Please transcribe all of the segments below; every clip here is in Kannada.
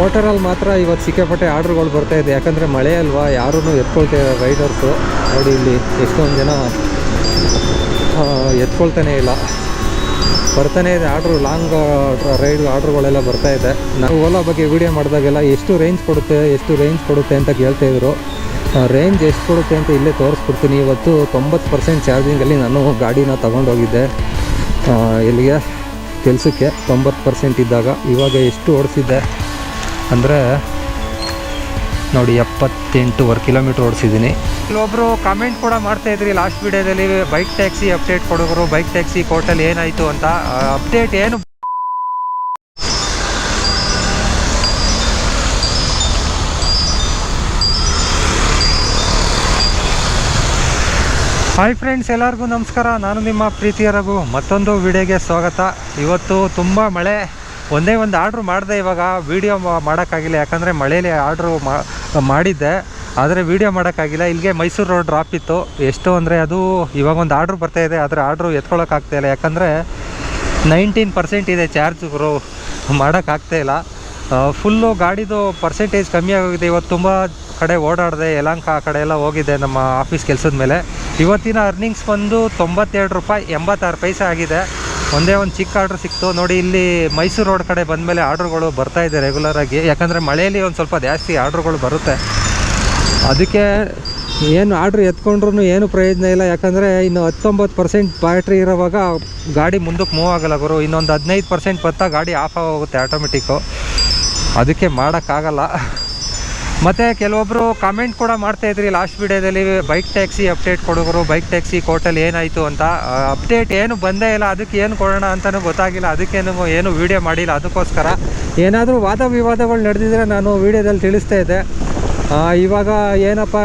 ಪೋರ್ಟರಲ್ಲಿ ಮಾತ್ರ ಇವತ್ತು ಸಿಕ್ಕಾಪಟ್ಟೆ ಆರ್ಡ್ರ್ಗಳು ಬರ್ತಾ ಇದೆ. ಯಾಕಂದರೆ ಮಳೆ ಅಲ್ವಾ ಯಾರೂ ಎತ್ಕೊಳ್ತಾ ರೈಡರ್ಸು ನೋಡಿ ಇಲ್ಲಿ ಎಷ್ಟೊಂದು ಜನ ಎತ್ಕೊಳ್ತಾನೆ ಇಲ್ಲ. ಬರ್ತಾನೆ ಇದೆ ಆರ್ಡ್ರು ಲಾಂಗ್ ರೈಡ್ ಆರ್ಡ್ರ್ಗಳೆಲ್ಲ ಬರ್ತಾ ಇದೆ. ನಾವು ಓಲಾ ಬಗ್ಗೆ ವಿಡಿಯೋ ಮಾಡಿದಾಗೆಲ್ಲ ಎಷ್ಟು ರೇಂಜ್ ಕೊಡುತ್ತೆ, ಎಷ್ಟು ರೇಂಜ್ ಕೊಡುತ್ತೆ ಅಂತ ಕೇಳ್ತಾಯಿದ್ರು ರೇಂಜ್ ಎಷ್ಟು ಕೊಡುತ್ತೆ ಅಂತ ಇಲ್ಲೇ ತೋರಿಸ್ಕೊಡ್ತೀನಿ ಇವತ್ತು ತೊಂಬತ್ತು ಪರ್ಸೆಂಟ್ ಚಾರ್ಜಿಂಗಲ್ಲಿ ನಾನು ಗಾಡಿನ ತೊಗೊಂಡೋಗಿದ್ದೆ. ಇಲ್ಲಿಗೆ ಕೆಲಸಕ್ಕೆ ತೊಂಬತ್ತು ಪರ್ಸೆಂಟ್ ಇದ್ದಾಗ. ಇವಾಗ ಎಷ್ಟು ಓಡಿಸಿದ್ದೆ? ಅಂದರೆ ನೋಡಿ ಎಪ್ಪತ್ತೆಂಟೂವರೆ ಕಿಲೋಮೀಟ್ರ್ ಓಡಿಸಿದ್ದೀನಿ. ಇಲ್ಲೊಬ್ಬರು ಕಾಮೆಂಟ್ ಕೂಡ ಮಾಡ್ತಾ ಇದ್ರಿ ಲಾಸ್ಟ್ ವಿಡಿಯೋದಲ್ಲಿ ಬೈಕ್ ಟ್ಯಾಕ್ಸಿ ಅಪ್ಡೇಟ್ ಕೊಡೋರು ಬೈಕ್ ಟ್ಯಾಕ್ಸಿ ಕೋರ್ಟಲ್ಲಿ ಏನಾಯಿತು ಅಂತ. ಅಪ್ಡೇಟ್ ಏನು? ಹಾಯ್ ಫ್ರೆಂಡ್ಸ್ ಎಲ್ಲರಿಗೂ ನಮಸ್ಕಾರ. ನಾನು ನಿಮ್ಮ ಪ್ರೀತಿಯ ರಘು. ಮತ್ತೊಂದು ವಿಡಿಯೋಗೆ ಸ್ವಾಗತ. ಇವತ್ತು ತುಂಬ ಮಳೆ. ಒಂದೇ ಒಂದು ಆರ್ಡ್ರ್ ಮಾಡಿದೆ ಇವಾಗ ವೀಡಿಯೋ ಮಾಡೋಕ್ಕಾಗಿಲ್ಲ. ಯಾಕಂದರೆ ಮಳೇಲಿ ಆರ್ಡ್ರು ಮಾಡಿದ್ದೆ. ಆದರೆ ವೀಡಿಯೋ ಮಾಡೋಕ್ಕಾಗಿಲ್ಲ. ಇಲ್ಲಿಗೆ ಮೈಸೂರು ರೋಡ್ ಡ್ರಾಪ್ ಇತ್ತು. ಎಷ್ಟು ಅಂದರೆ ಅದು ಇವಾಗ ಒಂದು ಆರ್ಡ್ರು ಬರ್ತಾ ಇದೆ. ಆದರೆ ಆರ್ಡ್ರು ಎತ್ಕೊಳ್ಳೋಕ್ಕಾಗ್ತಾಯಿಲ್ಲ ಯಾಕಂದರೆ ನೈನ್ಟೀನ್ ಪರ್ಸೆಂಟ್ ಇದೆ ಚಾರ್ಜ್ ಗುರು. ಮಾಡೋಕ್ಕಾಗ್ತಾಯಿಲ್ಲ ಫುಲ್ಲು ಗಾಡಿದು ಪರ್ಸೆಂಟೇಜ್ ಕಮ್ಮಿ ಆಗೋಗಿದೆ. ಇವತ್ತು ತುಂಬ ಕಡೆ ಓಡಾಡಿದೆ. ಯಲಂಕ ಆ ಕಡೆ ಎಲ್ಲ ಹೋಗಿದ್ದೆ ನಮ್ಮ ಆಫೀಸ್ ಕೆಲಸದ ಮೇಲೆ. ಇವತ್ತಿನ ಅರ್ನಿಂಗ್ಸ್ ಬಂದು ತೊಂಬತ್ತೆರಡು ರೂಪಾಯಿ, ಎಂಬತ್ತಾರು ಪೈಸೆ ಆಗಿದೆ. ಒಂದೇ ಒಂದು ಚಿಕ್ಕ ಆರ್ಡ್ರ್ ಸಿಕ್ತು. ನೋಡಿ, ಇಲ್ಲಿ ಮೈಸೂರು ರೋಡ್ ಕಡೆ ಬಂದಮೇಲೆ ಆರ್ಡ್ರುಗಳು ಬರ್ತಾ ಇದೆ ರೆಗ್ಯುಲರ್ ಆಗಿ. ಯಾಕಂದರೆ ಮಳೆಯಲ್ಲಿ ಒಂದು ಸ್ವಲ್ಪ ಜಾಸ್ತಿ ಆರ್ಡ್ರುಗಳು ಬರುತ್ತೆ. ಅದಕ್ಕೆ ಏನು ಆರ್ಡ್ರ್ ಎತ್ಕೊಂಡ್ರೂ ಏನು ಪ್ರಯೋಜನ ಇಲ್ಲ. ಯಾಕಂದರೆ ಇನ್ನು ಹತ್ತೊಂಬತ್ತು ಪರ್ಸೆಂಟ್ ಬ್ಯಾಟ್ರಿ ಇರೋವಾಗ ಗಾಡಿ ಮುಂದಕ್ಕೆ ಮೂವ್ ಆಗಲ್ಲ ಗುರು. ಇನ್ನೊಂದು ಹದಿನೈದು ಪರ್ಸೆಂಟ್ ಬತ್ತಾ ಗಾಡಿ ಆಫ್ ಆಗೋಗುತ್ತೆ ಆಟೋಮೆಟಿಕ್ಕು ಅದಕ್ಕೆ ಮಾಡೋಕ್ಕಾಗಲ್ಲ. ಮತ್ತು ಕೆಲವೊಬ್ಬರು ಕಾಮೆಂಟ್ ಕೂಡ ಮಾಡ್ತಾ ಇದ್ರಿ ಲಾಸ್ಟ್ ವಿಡಿಯೋದಲ್ಲಿ ಬೈಕ್ ಟ್ಯಾಕ್ಸಿ ಅಪ್ಡೇಟ್ ಕೊಡೋರು ಬೈಕ್ ಟ್ಯಾಕ್ಸಿ ಕೋರ್ಟಲ್ಲಿ ಏನಾಯಿತು ಅಂತ. ಅಪ್ಡೇಟ್ ಏನು ಬಂದೇ ಇಲ್ಲ, ಅದಕ್ಕೆ ಏನು ಕೊಡೋಣ ಅಂತಲೂ ಗೊತ್ತಾಗಿಲ್ಲ ಅದಕ್ಕೇನು ಏನು ವೀಡಿಯೋ ಮಾಡಿಲ್ಲ, ಅದಕ್ಕೋಸ್ಕರ. ಏನಾದರೂ ವಾದ ವಿವಾದಗಳು ನಡೆದಿದ್ರೆ ನಾನು ವೀಡಿಯೋದಲ್ಲಿ ತಿಳಿಸ್ತಾ ಇದ್ದೆ. ಇವಾಗ ಏನಪ್ಪ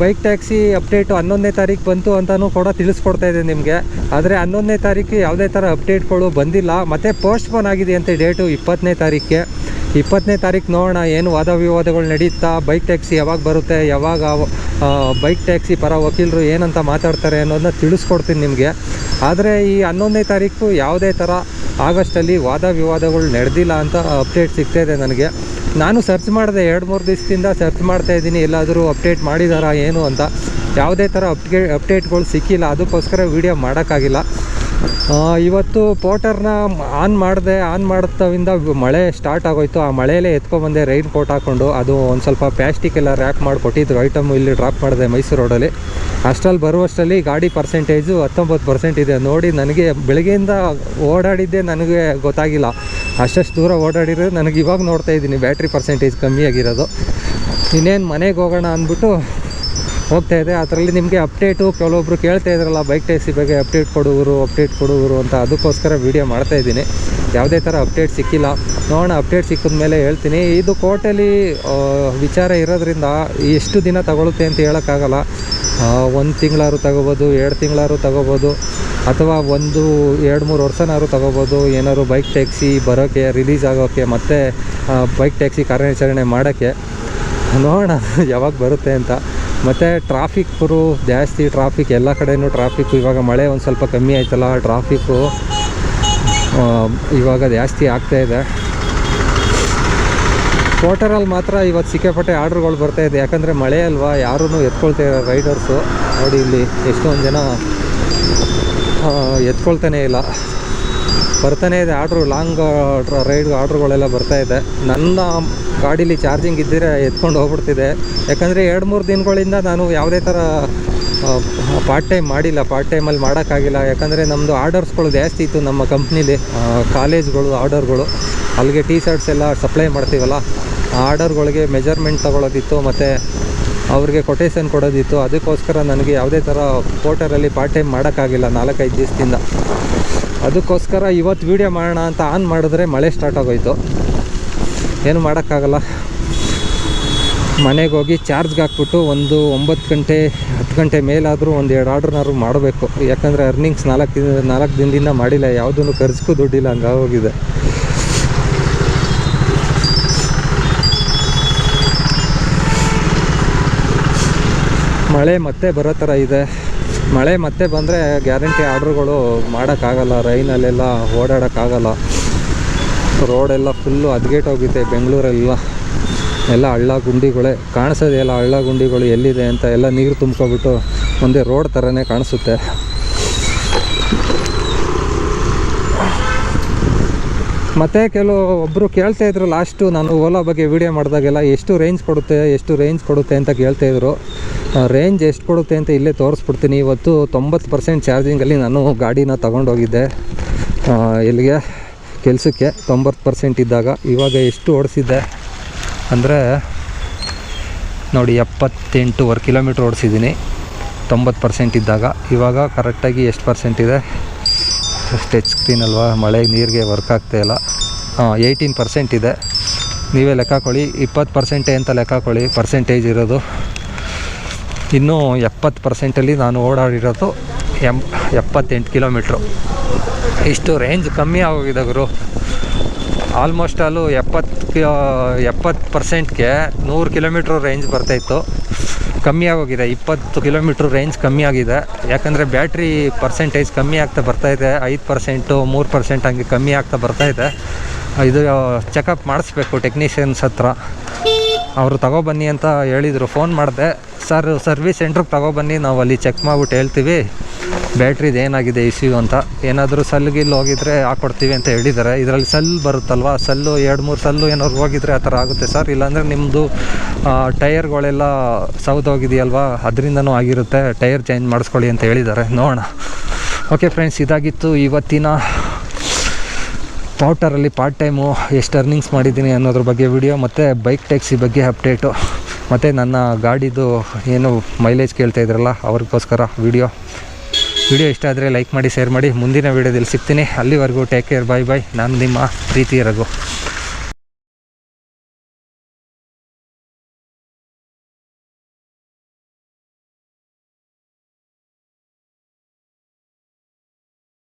ಬೈಕ್ ಟ್ಯಾಕ್ಸಿ ಅಪ್ಡೇಟು ಹನ್ನೊಂದನೇ ತಾರೀಕು ಬಂತು ಅಂತಲೂ ಕೂಡ ತಿಳಿಸ್ಕೊಡ್ತಾ ಇದ್ದೆ ನಿಮಗೆ. ಆದರೆ ಹನ್ನೊಂದನೇ ತಾರೀಕು ಯಾವುದೇ ಥರ ಅಪ್ಡೇಟ್ಗಳು ಬಂದಿಲ್ಲ. ಮತ್ತು ಪೋಸ್ಟ್ಪೋನ್ ಆಗಿದೆ ಅಂತ ಡೇಟು ಇಪ್ಪತ್ತನೇ ತಾರೀಕಿಗೆ. ಇಪ್ಪತ್ತನೇ ತಾರೀಕು ನೋಡೋಣ, ಏನು ವಾದ ವಿವಾದಗಳು ನಡೀತಾ ಬೈಕ್ ಟ್ಯಾಕ್ಸಿ ಯಾವಾಗ ಬರುತ್ತೆ, ಯಾವಾಗ ಬೈಕ್ ಟ್ಯಾಕ್ಸಿ ಪರ ವಕೀಲರು ಏನಂತ ಮಾತಾಡ್ತಾರೆ ಅನ್ನೋದನ್ನ ತಿಳಿಸ್ಕೊಡ್ತೀನಿ ನಿಮಗೆ. ಆದರೆ ಈ ಹನ್ನೊಂದನೇ ತಾರೀಕು ಯಾವುದೇ ಥರ ಆಗಸ್ಟಲ್ಲಿ ವಾದ ವಿವಾದಗಳು ನಡೆದಿಲ್ಲ ಅಂತ ಅಪ್ಡೇಟ್ ಸಿಗ್ತಾ ಇದೆ ನನಗೆ. ನಾನು ಸರ್ಚ್ ಮಾಡಿದೆ ಎರಡು ಮೂರು ದಿವಸದಿಂದ ಸರ್ಚ್ ಮಾಡ್ತಾ ಇದ್ದೀನಿ, ಎಲ್ಲಾದರೂ ಅಪ್ಡೇಟ್ ಮಾಡಿದಾರಾ, ಏನು ಅಂತ. ಯಾವುದೇ ಥರ ಅಪ್ಡೇಟ್ ಅಪ್ಡೇಟ್ಗಳು ಸಿಕ್ಕಿಲ್ಲ, ಅದಕ್ಕೋಸ್ಕರ ವೀಡಿಯೋ ಮಾಡೋಕ್ಕಾಗಿಲ್ಲ. ಇವತ್ತು ಪೋಟರ್ನ ಆನ್ ಮಾಡಿದೆ, ಆನ್ ಮಾಡ್ತವಿಂದ ಮಳೆ ಸ್ಟಾರ್ಟ್ ಆಗೋಯ್ತು. ಆ ಮಳೆಯಲ್ಲೇ ಎತ್ಕೊಂಡ್ಬಂದೆ ರೈನ್ ಕೋಟ್ ಹಾಕ್ಕೊಂಡು ಅದು ಒಂದು ಸ್ವಲ್ಪ ಪ್ಲಾಸ್ಟಿಕ್ ಎಲ್ಲ ರ್ಯಾಪ್ ಮಾಡಿ ಕೊಟ್ಟಿದ್ರು ಐಟಮ್ ಇಲ್ಲಿ ಡ್ರಾಪ್ ಮಾಡಿದೆ ಮೈಸೂರು ರೋಡಲ್ಲಿ ಅಷ್ಟಲ್ಲಿ ಬರುವಷ್ಟರಲ್ಲಿ ಗಾಡಿ ಪರ್ಸೆಂಟೇಜು ಹತ್ತೊಂಬತ್ತು ಪರ್ಸೆಂಟ್ ಇದೆ. ನೋಡಿ, ನನಗೆ ಬೆಳಗ್ಗೆಯಿಂದ ಓಡಾಡಿದ್ದೆ ನನಗೆ ಗೊತ್ತಾಗಿಲ್ಲ. ಅಷ್ಟಷ್ಟು ದೂರ ಓಡಾಡಿರೋದು ನನಗೆ ಇವಾಗ ನೋಡ್ತಾ ಇದ್ದೀನಿ ಬ್ಯಾಟ್ರಿ ಪರ್ಸೆಂಟೇಜ್ ಕಮ್ಮಿ ಆಗಿರೋದು. ಇನ್ನೇನು ಮನೆಗೆ ಹೋಗೋಣ ಅಂದ್ಬಿಟ್ಟು ಹೋಗ್ತಾ ಇದೆ. ಅದರಲ್ಲಿ ನಿಮಗೆ ಅಪ್ಡೇಟು ಕೆಲವೊಬ್ರು ಕೇಳ್ತಾ ಇದ್ರಲ್ಲ ಬೈಕ್ ಟ್ಯಾಕ್ಸಿ ಬಗ್ಗೆ ಅಪ್ಡೇಟ್ ಕೊಡುವರು ಅಪ್ಡೇಟ್ ಕೊಡುವರು ಅಂತ ಅದಕ್ಕೋಸ್ಕರ ವೀಡಿಯೋ ಮಾಡ್ತಾ ಇದ್ದೀನಿ. ಯಾವುದೇ ಥರ ಅಪ್ಡೇಟ್ ಸಿಕ್ಕಿಲ್ಲ. ನೋಡೋಣ ಅಪ್ಡೇಟ್ ಸಿಕ್ಕಿದ ಮೇಲೆ ಹೇಳ್ತೀನಿ. ಇದು ಕೋರ್ಟಲ್ಲಿ ವಿಚಾರ ಇರೋದ್ರಿಂದ ಎಷ್ಟು ದಿನ ತಗೊಳುತ್ತೆ ಅಂತ ಹೇಳೋಕ್ಕಾಗಲ್ಲ. ಒಂದು ತಿಂಗಳಾದ್ರು ತಗೋಬೋದು, ಎರಡು ತಿಂಗಳಾದ್ರು ತಗೋಬೋದು, ಅಥವಾ ಒಂದು ಎರಡು ಮೂರು ವರ್ಷನಾದ್ರು ತಗೋಬೋದು. ಏನಾದ್ರು ಬೈಕ್ ಟ್ಯಾಕ್ಸಿ ಬರೋಕ್ಕೆ ರಿಲೀಸ್ ಆಗೋಕ್ಕೆ ಮತ್ತು ಬೈಕ್ ಟ್ಯಾಕ್ಸಿ ಕಾರ್ಯಾಚರಣೆ ಮಾಡೋಕ್ಕೆ. ನೋಡೋಣ, ಯಾವಾಗ ಬರುತ್ತೆ ಅಂತ. ಮತ್ತು ಟ್ರಾಫಿಕ್ರು ಜಾಸ್ತಿ ಟ್ರಾಫಿಕ್ ಎಲ್ಲ ಕಡೆನೂ ಟ್ರಾಫಿಕ್ಕು ಇವಾಗ ಮಳೆ ಒಂದು ಸ್ವಲ್ಪ ಕಮ್ಮಿ ಆಯ್ತಲ್ಲ ಟ್ರಾಫಿಕ್ಕು ಇವಾಗ ಜಾಸ್ತಿ ಆಗ್ತಾ ಇದೆ. ಕೋಟರಲ್ಲಿ ಮಾತ್ರ ಇವತ್ತು ಸಿಕ್ಕಾಪಟ್ಟೆ ಆರ್ಡ್ರ್ಗಳು ಬರ್ತಾ ಇದೆ. ಯಾಕಂದರೆ ಮಳೆ ಅಲ್ವಾ ಯಾರೂ ಎತ್ಕೊಳ್ತಾ ರೈಡರ್ಸು ನೋಡಿ ಇಲ್ಲಿ ಎಷ್ಟೊಂದು ಜನ ಎತ್ಕೊಳ್ತಾನೆ ಇಲ್ಲ. ಬರ್ತಾನೆ ಇದೆ. ಆರ್ಡ್ರು ಲಾಂಗ್ ರೈಡ್ ಆರ್ಡ್ರುಗಳೆಲ್ಲ ಬರ್ತಾ ಇದೆ. ನನ್ನ ಗಾಡೀಲಿ ಚಾರ್ಜಿಂಗ್ ಇದ್ದರೆ ಎತ್ಕೊಂಡು ಹೋಗ್ಬಿಡ್ತಿದೆ. ಯಾಕಂದರೆ ಎರಡು, ಮೂರು ದಿನಗಳಿಂದ ನಾನು ಯಾವುದೇ ಥರ ಪಾರ್ಟ್ ಟೈಮ್ ಮಾಡಿಲ್ಲ. ಪಾರ್ಟ್ ಟೈಮಲ್ಲಿ ಮಾಡೋಕ್ಕಾಗಿಲ್ಲ. ಯಾಕಂದರೆ ನಮ್ಮದು ಆರ್ಡರ್ಸ್ಗಳು ಜಾಸ್ತಿ ಇತ್ತು ನಮ್ಮ ಕಂಪ್ನೀಲಿ ಕಾಲೇಜ್ಗಳು ಆರ್ಡರ್ಗಳು. ಅಲ್ಲಿಗೆ ಟೀ ಶರ್ಟ್ಸ್ ಎಲ್ಲ ಸಪ್ಲೈ ಮಾಡ್ತೀವಲ್ಲ, ಆ ಆರ್ಡರ್ಗಳಿಗೆ ಮೆಜರ್ಮೆಂಟ್ ತೊಗೊಳೋದಿತ್ತು, ಮತ್ತು ಅವ್ರಿಗೆ ಕೊಟೇಶನ್ ಕೊಡೋದಿತ್ತು. ಅದಕ್ಕೋಸ್ಕರ ನನಗೆ ಯಾವುದೇ ಥರ ಪೋರ್ಟರಲ್ಲಿ ಪಾರ್ಟ್ ಟೈಮ್ ಮಾಡೋಕ್ಕಾಗಿಲ್ಲ ನಾಲ್ಕೈದು ದಿವಸದಿಂದ. ಅದಕ್ಕೋಸ್ಕರ ಇವತ್ತು ವೀಡಿಯೋ ಮಾಡೋಣ ಅಂತ ಆನ್ ಮಾಡಿದ್ರೆ ಮಳೆ ಸ್ಟಾರ್ಟ್ ಆಗೋಯ್ತು. ಏನು ಮಾಡೋಕ್ಕಾಗಲ್ಲ. ಮನೆಗೆ ಹೋಗಿ ಚಾರ್ಜ್ಗೆ ಹಾಕ್ಬಿಟ್ಟು ಒಂದು ಒಂಬತ್ತು ಗಂಟೆ, ಹತ್ತು ಗಂಟೆ ಮೇಲಾದರೂ ಒಂದು ಎರಡು ಆರ್ಡ್ರನ್ನಾದ್ರು ಮಾಡಬೇಕು. ಯಾಕಂದರೆ ಅರ್ನಿಂಗ್ಸ್ ನಾಲ್ಕು ದಿನ, ನಾಲ್ಕು ದಿನದಿಂದ ಮಾಡಿಲ್ಲ. ಯಾವುದೂ ಖರ್ಚಿಗೂ ದುಡ್ಡಿಲ್ಲ ಹಂಗಾಗೋಗಿದೆ ಮಳೆ ಮತ್ತೆ ಬರೋ ಥರ ಇದೆ. ಮಳೆ ಮತ್ತೆ ಬಂದರೆ ಗ್ಯಾರಂಟಿ ಆರ್ಡ್ರುಗಳು ಮಾಡೋಕ್ಕಾಗಲ್ಲ, ರೈನಲ್ಲೆಲ್ಲ ಓಡಾಡೋಕ್ಕಾಗಲ್ಲ. ರೋಡೆಲ್ಲ ಫುಲ್ಲು ಅದ್ಗೇಟ್ ಹೋಗಿದೆ ಬೆಂಗಳೂರೆಲ್ಲ ಎಲ್ಲ ಹಳ್ಳ ಗುಂಡಿಗಳೇ, ಕಾಣಿಸೋದೇ ಎಲ್ಲ ಹಳ್ಳ ಗುಂಡಿಗಳು ಎಲ್ಲಿದೆ ಅಂತ ಎಲ್ಲ ನೀರು ತುಂಬ್ಕೊಬಿಟ್ಟು ಒಂದೇ ರೋಡ್ ಥರನೇ ಕಾಣಿಸುತ್ತೆ. ಮತ್ತು ಕೆಲವು ಒಬ್ಬರು ಕೇಳ್ತಾ ಇದ್ರು ಲಾಸ್ಟು, ನಾನು ಓಲಾ ಬಗ್ಗೆ ವಿಡಿಯೋ ಮಾಡಿದಾಗೆಲ್ಲ ಎಷ್ಟು ರೇಂಜ್ ಕೊಡುತ್ತೆ, ಎಷ್ಟು ರೇಂಜ್ ಕೊಡುತ್ತೆ ಅಂತ ಕೇಳ್ತಾ ಇದ್ರು. ರೇಂಜ್ ಎಷ್ಟು ಕೊಡುತ್ತೆ ಅಂತ ಇಲ್ಲೇ ತೋರಿಸ್ಬಿಡ್ತೀನಿ. ಇವತ್ತು ತೊಂಬತ್ತು ಪರ್ಸೆಂಟ್ ಚಾರ್ಜಿಂಗಲ್ಲಿ ನಾನು ಗಾಡಿನ ತೊಗೊಂಡೋಗಿದ್ದೆ. ಇಲ್ಲಿಗೆ ಕೆಲಸಕ್ಕೆ ತೊಂಬತ್ತು ಪರ್ಸೆಂಟ್ ಇದ್ದಾಗ. ಇವಾಗ ಎಷ್ಟು ಓಡಿಸಿದ್ದೆ ಅಂದರೆ ನೋಡಿ ಎಪ್ಪತ್ತೆಂಟೂವರೆ ಕಿಲೋಮೀಟ್ರ್ ಓಡಿಸಿದ್ದೀನಿ. ತೊಂಬತ್ತು ಪರ್ಸೆಂಟ್ ಇದ್ದಾಗ. ಇವಾಗ ಕರೆಕ್ಟಾಗಿ ಎಷ್ಟು ಪರ್ಸೆಂಟ್ ಇದೆ? ಟಚ್ ಸ್ಕ್ರೀನ್ ಅಲ್ವಾ? ಮಳೆ, ನೀರಿಗೆ ವರ್ಕ್ ಆಗ್ತಾ ಇಲ್ಲ. ಹಾಂ ಏಯ್ಟೀನ್ ಪರ್ಸೆಂಟ್ ಇದೆ. ನೀವೇ ಲೆಕ್ಕ ಹಾಕೊಳ್ಳಿ. ಇಪ್ಪತ್ತು ಪರ್ಸೆಂಟೇ ಅಂತ ಲೆಕ್ಕ ಹಾಕೊಳ್ಳಿ. ಪರ್ಸೆಂಟೇಜ್ ಇರೋದು. ಇನ್ನೂ ಎಪ್ಪತ್ತು ಪರ್ಸೆಂಟಲ್ಲಿ ನಾನು ಓಡಾಡಿರೋದು ಎಂ ಎಪ್ಪತ್ತೆಂಟು ಕಿಲೋಮೀಟ್ರು. ಇಷ್ಟು ರೇಂಜ್ ಕಮ್ಮಿ ಆಗೋಗಿದೆ ಗುರು. ಆಲ್ಮೋಸ್ಟ್ ಅಲ್ಲೂ ಎಪ್ಪತ್ತು ಎಪ್ಪತ್ತು ಪರ್ಸೆಂಟ್ಗೆ ನೂರು ಕಿಲೋಮೀಟ್ರ್ ರೇಂಜ್ ಬರ್ತಾಯಿತ್ತು ಕಮ್ಮಿ ಆಗೋಗಿದೆ, ಇಪ್ಪತ್ತು ಕಿಲೋಮೀಟ್ರ್ ರೇಂಜ್ ಕಮ್ಮಿ ಆಗಿದೆ. ಯಾಕಂದರೆ ಬ್ಯಾಟ್ರಿ ಪರ್ಸೆಂಟೇಜ್ ಕಮ್ಮಿ ಆಗ್ತಾ ಬರ್ತಾಯಿದೆ ಐದು ಪರ್ಸೆಂಟು ಮೂರು ಪರ್ಸೆಂಟ್ ಹಂಗೆ ಕಮ್ಮಿ ಆಗ್ತಾ ಬರ್ತಾಯಿದೆ ಇದು. ಚೆಕಪ್ ಮಾಡಿಸ್ಬೇಕು ಟೆಕ್ನಿಷಿಯನ್ಸ್ ಹತ್ರ. ಅವರು ತಗೊಬನ್ನಿ ಅಂತ ಹೇಳಿದರು ಫೋನ್ ಮಾಡಿದೆ. ಸರ್, ಸರ್ವಿಸ್ ಸೆಂಟ್ರಿಗೆ ತಗೊಬನ್ನಿ ನಾವು ಅಲ್ಲಿ ಚೆಕ್ ಮಾಡ್ಬಿಟ್ಟು ಹೇಳ್ತೀವಿ. ಬ್ಯಾಟ್ರಿದು ಏನಾಗಿದೆ ಇಶ್ಯೂ ಅಂತ. ಏನಾದರೂ ಸಲ್ಗಿಲ್ಲಿ ಹೋಗಿದ್ರೆ ಹಾಕ್ಕೊಡ್ತೀವಿ ಅಂತ ಹೇಳಿದ್ದಾರೆ ಇದರಲ್ಲಿ ಸಲ್ ಬರುತ್ತಲ್ವ? ಸಲ್ಲು ಎರಡು, ಮೂರು ಸಲ್ಲು ಏನಾದ್ರು ಹೋಗಿದ್ರೆ ಆ ಥರ ಆಗುತ್ತೆ ಸರ್? ಇಲ್ಲಾಂದರೆ ನಿಮ್ಮದು ಟೈರ್ಗಳೆಲ್ಲ ಸೌದೋಗಿದೆಯಲ್ವಾ ಅದರಿಂದನೂ ಆಗಿರುತ್ತೆ. ಟೈರ್ ಚೇಂಜ್ ಮಾಡಿಸ್ಕೊಳ್ಳಿ ಅಂತ ಹೇಳಿದ್ದಾರೆ ನೋಡೋಣ. ಓಕೆ ಫ್ರೆಂಡ್ಸ್ ಇದಾಗಿತ್ತು ಇವತ್ತಿನ ಪೌಟರಲ್ಲಿ ಪಾರ್ಟ್ ಟೈಮು ಎಷ್ಟು ಅರ್ನಿಂಗ್ಸ್ ಮಾಡಿದ್ದೀನಿ ಅನ್ನೋದ್ರ ಬಗ್ಗೆ ವಿಡಿಯೋ ಮತ್ತು ಬೈಕ್ ಟ್ಯಾಕ್ಸಿ ಬಗ್ಗೆ ಅಪ್ಡೇಟು ಮತ್ತು ನನ್ನ ಗಾಡಿದು ಏನು ಮೈಲೇಜ್ ಕೇಳ್ತಾ ಇದ್ರಲ್ಲ, ಅವ್ರಿಗೋಸ್ಕರ ವಿಡಿಯೋ ವಿಡಿಯೋ ಇಷ್ಟ ಆದರೆ ಲೈಕ್ ಮಾಡಿ ಶೇರ್ ಮಾಡಿ. ಮುಂದಿನ ವಿಡಿಯೋದಲ್ಲಿ ಸಿಗ್ತೀನಿ. ಅಲ್ಲಿವರೆಗೂ ಟೇಕ್ ಕೇರ್ ಬಾಯ್ ಬಾಯ್ ನಾನು ನಿಮ್ಮ ಪ್ರೀತಿ ರಘು.